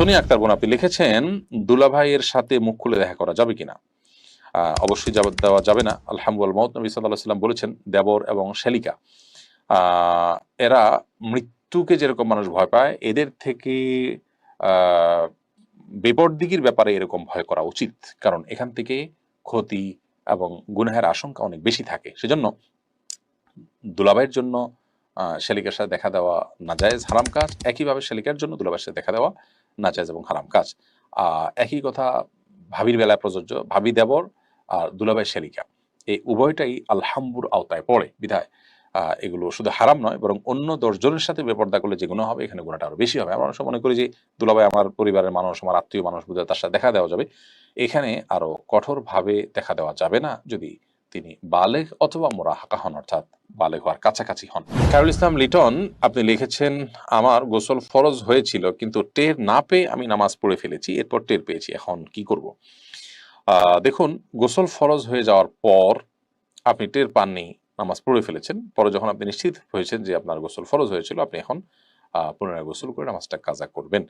Sony Akter বোন আপনি লিখেছেন দুলাভাইয়ের সাথে মুখ খুলে দেখা করা যাবে কিনা? অবশ্যই যাব দেওয়া যাবে না। আলহামদুল মত নবী সাল্লাহ সাল্লাম বলেছেন দেবর এবং শালিকা। এরা মৃত্যুকে যেরকম মানুষ ভয় পায় এদের থেকে আহ, বিপরদিগির ব্যাপারে এরকম ভয় করা উচিত। কারণ এখান থেকে ক্ষতি এবং গুনাহের আশঙ্কা অনেক বেশি থাকে। সেজন্য দুলাভাইয়ের জন্য শালিকার সাথে দেখা দেওয়া নাজায়েজ হারাম কাজ। একইভাবে শালিকার জন্য দুলাভাইয়ের সাথে দেখা দেওয়া নাজায়েজ এবং হারাম কাজ। একই কথা ভাবির বেলায় প্রযোজ্য, ভাবি দেবর আর দুলাভাই শালিকা এই উভয়টাই আলহাম্বুর আওতায় পড়ে, বিধায়। এগুলো শুধু হারাম নয়, বরং অন্য দশজনের সাথে বেপর্দা করলে যে গুণ হবে, এখানে গুণাটা আরও বেশি হবে। আমরা অনেক মনে করি যে, দুলাভাই আমার পরিবারের মানুষ, আমার আত্মীয় মানুষ, বুঝে তার সাথে দেখা দেওয়া যাবে। এখানে আরও কঠোরভাবে দেখা দেওয়া যাবে না, যদি তিনি বালেগ অথবা মোরাহাকা হন, অর্থাৎ বালেগ হওয়ার কাছাকাছি হন। কারুল ইসলাম লিটন, আপনি লিখেছেন, আমার গোসল ফরজ হয়েছিল, কিন্তু টের না পেয়ে আমি নামাজ পড়ে ফেলেছি, এরপর টের পেয়েছি, এখন কি করব? দেখুন, গোসল ফরজ হয়ে যাওয়ার পর আপনি টের পাননি, নামাজ পড়ে ফেলেছেন। পরে যখন আপনি নিশ্চিত হয়েছেন যে আপনার গোসল ফরজ হয়েছিল, আপনি এখন পুনরায় গোসল করে নামাজটা কাজা করবেন।